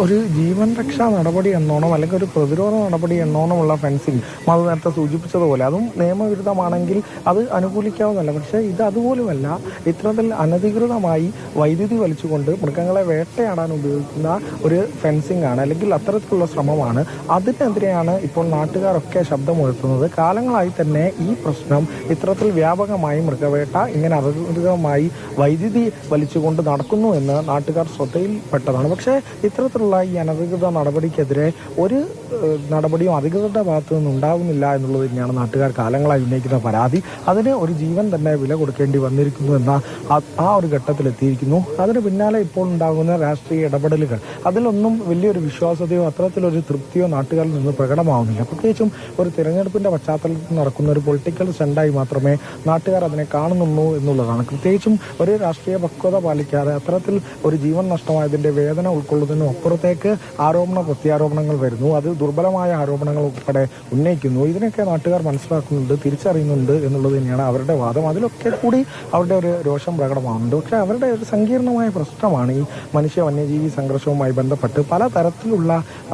ഒരു ജീവൻ രക്ഷാ നടപടി എന്നോണം അല്ലെങ്കിൽ ഒരു പ്രതിരോധ നടപടി എന്നോണം ഉള്ള ഫെൻസിങ് അത് നേരത്തെ സൂചിപ്പിച്ചതുപോലെ. അതും നിയമവിരുദ്ധമാണെങ്കിൽ അത് അനുകൂലിക്കാവുന്നതല്ല. പക്ഷേ ഇത് അതുപോലുമല്ല. ഇത്തരത്തിൽ അനധികൃതമായി വൈദ്യുതി വലിച്ചുകൊണ്ട് മൃഗങ്ങളെ വേട്ടയാടാൻ ഉപയോഗിക്കുന്ന ഒരു ഫെൻസിങ് ആണ് അല്ലെങ്കിൽ അത്തരത്തിലുള്ള ശ്രമമാണ്. അതിനെതിരെയാണ് ഇപ്പോൾ നാട്ടുകാരൊക്കെ ശബ്ദമുയർത്തുന്നത്. കാലങ്ങളായി തന്നെ ഈ പ്രശ്നം ഇത്തരത്തിൽ വ്യാപകമായി മൃഗവേട്ട ഇങ്ങനെ അനധികൃതമായി വൈദ്യുതി വലിച്ചുകൊണ്ട് നടക്കുന്നു എന്ന് നാട്ടുകാർ ശ്രദ്ധയിൽപ്പെട്ടതാണ്. പക്ഷേ ഇത്തരത്തിലുള്ള ഈ അനധികൃത നടപടിക്കെതിരെ ഒരു നടപടിയും അധികൃതരുടെ ഭാഗത്തു നിന്ന് ഉണ്ടാകുന്നില്ല എന്നുള്ളത് തന്നെയാണ് നാട്ടുകാർ കാലങ്ങളായി ഉന്നയിക്കുന്ന പരാതി. അതിന് ഒരു ജീവൻ തന്നെ വില കൊടുക്കേണ്ടി വന്നിരിക്കുന്നു എന്ന ആ- ഒരു ഘട്ടത്തിലെത്തിയിരിക്കുന്നു. അതിന് പിന്നാലെ ഇപ്പോൾ ഉണ്ടാകുന്ന രാഷ്ട്രീയ ഇടപെടലുകൾ. അതിലൊന്നും വലിയൊരു വിശ്വാസതയോ അത്തരത്തിലൊരു തൃപ്തിയോ നാട്ടുകാരിൽ നിന്ന് പ്രകടമാവുന്നില്ല. പ്രത്യേകിച്ചും ഒരു തിരഞ്ഞെടുപ്പിന്റെ പശ്ചാത്തലത്തിൽ നടക്കുന്ന ഒരു പൊളിറ്റിക്കൽ സെൻഡായി മാത്രമേ നാട്ടുകാർ അതിനെ കാണുന്നുള്ളൂ എന്നുള്ളതാണ്. പ്രത്യേകിച്ചും ഒരു രാഷ്ട്രീയ പക്വത പാലിക്കാതെ അത്തരത്തിൽ ഒരു ജീവൻ നഷ്ടമായതിന്റെ വേദന ഉൾക്കൊള്ളുന്നതിനും അപ്പുറത്തേക്ക് ആരോപണ പ്രത്യാരോപണങ്ങൾ വരുന്നു. അത് ദുർബലമായ ആരോപണങ്ങൾ ഉൾപ്പെടെ ഉന്നയിക്കുന്നു. ഇതിനൊക്കെ നാട്ടുകാർ മനസ്സിലാക്കുന്നുണ്ട് തിരിച്ചറിയുന്നുണ്ട് എന്നുള്ളത് തന്നെയാണ് അവരുടെ വാദം. അതിലൊക്കെ കൂടി അവരുടെ ഒരു രോഷം പ്രകടമാകുന്നുണ്ട് പക്ഷെ അവരുടെ ഒരു സങ്കീർണമായ പ്രശ്നമാണ് ഈ മനുഷ്യ വന്യജീവി സംഘർഷവുമായി ബന്ധപ്പെട്ട് പല തരത്തിലുള്ള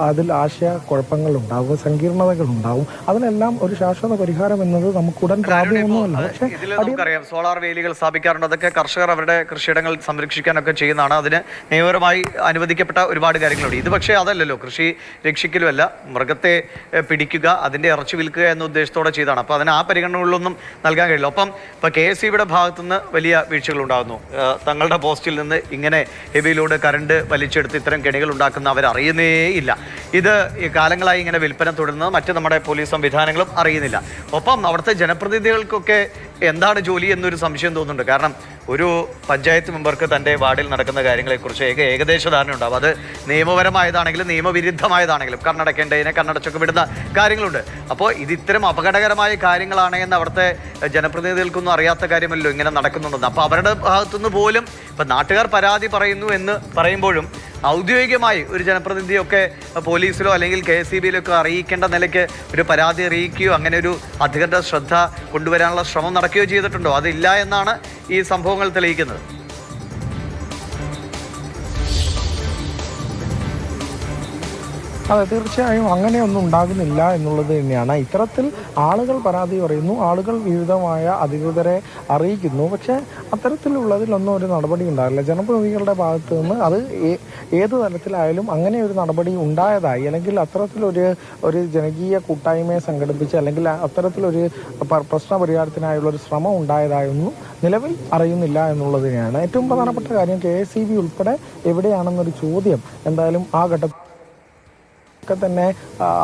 അതിൽ ആശയ കുഴപ്പങ്ങൾ ഉണ്ടാവും സങ്കീർണതകൾ ഉണ്ടാവും അതിനെല്ലാം ഒരു ശാശ്വത പരിഹാരം എന്നത് നമുക്ക് ഉടൻ പ്രാപ്യമൊന്നുമല്ല പക്ഷേ നമുക്കറിയാം സോളാർ വേലികൾ സ്ഥാപിക്കാറുണ്ട്. അതൊക്കെ കർഷകർ അവരുടെ കൃഷിയിടങ്ങൾ സംരക്ഷിക്കാനൊക്കെ ചെയ്യുന്നതാണ്. അതിന് നിയമപരമായി അനുവദിക്കപ്പെട്ട ഒരുപാട് കാര്യങ്ങളുണ്ട് ഇത് പക്ഷേ അതല്ലല്ലോ കൃഷി രക്ഷിക്കലുമല്ല. മൃഗത്തെ പിടിക്കുക അതിന്റെ ഇറച്ചി വിൽക്കുക എന്ന ഉദ്ദേശത്തോടെ ചെയ്താണ് അപ്പോൾ അതിന് ആ പരിഗണനകളിലൊന്നും നൽകാൻ കഴിയില്ല. ഒപ്പം ഇപ്പോൾ കെ എസ് സിയുടെ ഭാഗത്തു നിന്ന് വലിയ വീഴ്ചകൾ ഉണ്ടാകുന്നു തങ്ങളുടെ പോസ്റ്റിൽ നിന്ന് ഇങ്ങനെ ഹെവിയിലൂടെ കറണ്ട് വലിച്ചെടുത്ത് ഇത്തരം കെണികൾ ഉണ്ടാക്കുന്ന അവരറിയുന്നേ ഇല്ല. ഇത് കാലങ്ങളായി ഇങ്ങനെ വിൽപ്പന തുടരുന്നത് മറ്റ് നമ്മുടെ പോലീസ് സംവിധാനങ്ങളും അറിയുന്നില്ല. ഒപ്പം അവിടുത്തെ ജനപ്രതിനിധികൾക്കൊക്കെ എന്താണ് ജോലി എന്നൊരു സംശയം തോന്നുന്നുണ്ട്. കാരണം ഒരു പഞ്ചായത്ത് മെമ്പർക്ക് തന്റെ വാർഡിൽ നടക്കുന്ന കാര്യങ്ങളെക്കുറിച്ച് ഏക ഏകദേശ ധാരണ ഉണ്ടാവും. അത് നിയമപരമായതാണെങ്കിലും നിയമവിരുദ്ധമായതാണെങ്കിലും കണ്ണടക്കേണ്ടതിനെ കണ്ണടച്ചൊക്കെ വിടുന്ന കാര്യങ്ങളുണ്ട്. അപ്പോൾ ഇത് ഇത്തരം അപകടകരമായ കാര്യങ്ങളാണ് എന്ന് അവിടുത്തെ ജനപ്രതിനിധികൾക്കൊന്നും അറിയാത്ത കാര്യമല്ലോ ഇങ്ങനെ നടക്കുന്നുണ്ടെന്ന്. അപ്പോൾ അവരുടെ ഭാഗത്തുനിന്ന് പോലും ഇപ്പം നാട്ടുകാർ പരാതി പറയുന്നു എന്ന് പറയുമ്പോഴും ഔദ്യോഗികമായി ഒരു ജനപ്രതിനിധിയൊക്കെ പോലീസിലോ അല്ലെങ്കിൽ കെ എസ് ബിയിലൊക്കെ അറിയിക്കേണ്ട നിലയ്ക്ക് ഒരു പരാതി അറിയിക്കുകയോ അങ്ങനെ ഒരു അധികൃത ശ്രദ്ധ കൊണ്ടുവരാനുള്ള ശ്രമം നടക്കുകയോ ചെയ്തിട്ടുണ്ടോ? അതില്ല എന്നാണ് ഈ സംഭവങ്ങൾ തെളിയിക്കുന്നത്. അതെ തീർച്ചയായും അങ്ങനെയൊന്നും ഉണ്ടാകുന്നില്ല എന്നുള്ളത് തന്നെയാണ്. ഇത്തരത്തിൽ ആളുകൾ പരാതി പറയുന്നു. ആളുകൾ വിവിധമായ അധികൃതരെ അറിയിക്കുന്നു. പക്ഷേ അത്തരത്തിലുള്ളതിലൊന്നും ഒരു നടപടി ഉണ്ടാകില്ല ജനപ്രതിനിധികളുടെ ഭാഗത്ത് നിന്ന് അത് ഏത് തലത്തിലായാലും അങ്ങനെ ഒരു നടപടി ഉണ്ടായതായി. അല്ലെങ്കിൽ അത്തരത്തിലൊരു ഒരു ജനകീയ കൂട്ടായ്മയെ സംഘടിപ്പിച്ച് അല്ലെങ്കിൽ അത്തരത്തിലൊരു പ്രശ്ന പരിഹാരത്തിനായുള്ള ഒരു ശ്രമം ഉണ്ടായതായൊന്നും നിലവിൽ അറിയുന്നില്ല എന്നുള്ളതിനെയാണ് ഏറ്റവും പ്രധാനപ്പെട്ട കാര്യം കെ എസ് സി ബി ഉൾപ്പെടെ എവിടെയാണെന്നൊരു ചോദ്യം എന്തായാലും ആ ഘട്ടത്തിൽ ഒക്കെ തന്നെ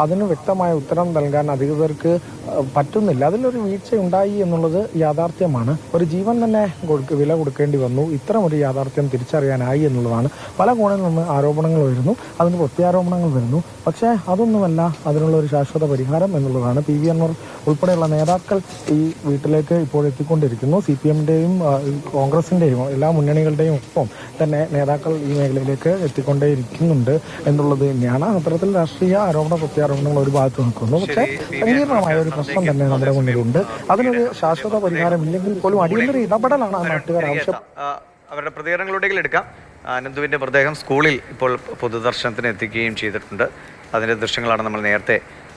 അതിന് വ്യക്തമായ ഉത്തരം നൽകാൻ അധികൃതർക്ക് പറ്റുന്നില്ല. അതിലൊരു വീഴ്ച ഉണ്ടായി എന്നുള്ളത് യാഥാർത്ഥ്യമാണ്. ഒരു ജീവൻ തന്നെ വില കൊടുക്കേണ്ടി വന്നു. ഇത്തരം ഒരു യാഥാർത്ഥ്യം തിരിച്ചറിയാനായി എന്നുള്ളതാണ്. പല കോണിൽ നിന്ന് ആരോപണങ്ങൾ വരുന്നു. അതിന് പ്രത്യാരോപണങ്ങൾ വരുന്നു. പക്ഷേ അതൊന്നുമല്ല അതിനുള്ള ഒരു ശാശ്വത പരിഹാരം എന്നുള്ളതാണ്. പി വി അൻവർ ഉൾപ്പെടെയുള്ള നേതാക്കൾ ഈ വീട്ടിലേക്ക് ഇപ്പോൾ എത്തിക്കൊണ്ടിരിക്കുന്നു. സി പി എമ്മിന്റെയും കോൺഗ്രസിന്റെയും എല്ലാ മുന്നണികളുടെയും ഒപ്പം തന്നെ നേതാക്കൾ ഈ മേഖലയിലേക്ക് എത്തിക്കൊണ്ടേയിരിക്കുന്നുണ്ട് എന്നുള്ളത് തന്നെയാണ്. അത്തരത്തിൽ രാഷ്ട്രീയ ആരോപണ പ്രത്യാരോപണങ്ങൾ ഒരു ഭാഗത്ത് നിൽക്കുന്നു. പക്ഷേ സങ്കീർണമായ ഒരു പ്രശ്നം തന്നെ നമ്മുടെ മുന്നിലുണ്ട്. അതിനൊരു ശാശ്വത പരിഹാരം ഇല്ലെങ്കിൽ പോലും അടിയന്തര ഇടപെടലാണ് ആ നാട്ടുകാർ ആവശ്യം. അവരുടെ പ്രതികരണങ്ങളുണ്ടെങ്കിൽ എടുക്കാം. അനന്തുവിന്റെ മൃതദേഹം സ്കൂളിൽ ഇപ്പോൾ പൊതുദർശനത്തിന് എത്തിക്കുകയും ചെയ്തിട്ടുണ്ട്. അതിന്റെ ദൃശ്യങ്ങളാണ് നമ്മൾ നേരത്തെ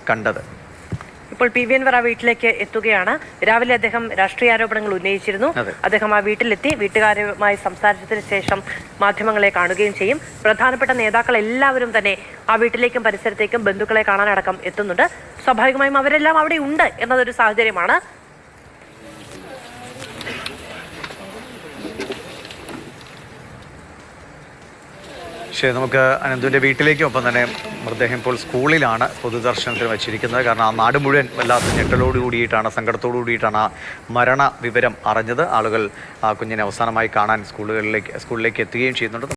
കണ്ടത്. ഇപ്പോൾ പി വി അൻവർ ആ വീട്ടിലേക്ക് എത്തുകയാണ്. രാവിലെ അദ്ദേഹം രാഷ്ട്രീയ ആരോപണങ്ങൾ ഉന്നയിച്ചിരുന്നു. അദ്ദേഹം ആ വീട്ടിലെത്തി വീട്ടുകാരുമായി സംസാരിച്ചതിന് ശേഷം മാധ്യമങ്ങളെ കാണുകയും ചെയ്യും. പ്രധാനപ്പെട്ട നേതാക്കൾ എല്ലാവരും തന്നെ ആ വീട്ടിലേക്കും പരിസരത്തേക്കും ബന്ധുക്കളെ കാണാനടക്കം എത്തുന്നുണ്ട്. സ്വാഭാവികമായും അവരെല്ലാം അവിടെ ഉണ്ട് എന്നതൊരു സാഹചര്യമാണ്. ശരി നമുക്ക് അനന്തുവിന്റെ വീട്ടിലേക്കും ഒപ്പം തന്നെ മൃതദേഹം ഇപ്പോൾ സ്കൂളിലാണ് പൊതുദർശനത്തിന് വെച്ചിരിക്കുന്നത്. കാരണം ആ നാട് മുഴുവൻ വല്ലാത്ത ഞെട്ടലോട് കൂടിയിട്ടാണ് സങ്കടത്തോടു കൂടിയിട്ടാണ് ആ മരണ വിവരം അറിഞ്ഞത്. ആളുകൾ ആ കുഞ്ഞിനെ അവസാനമായി കാണാൻ സ്കൂളുകളിലേക്ക് സ്കൂളിലേക്ക് എത്തുകയും ചെയ്യുന്നുണ്ട്.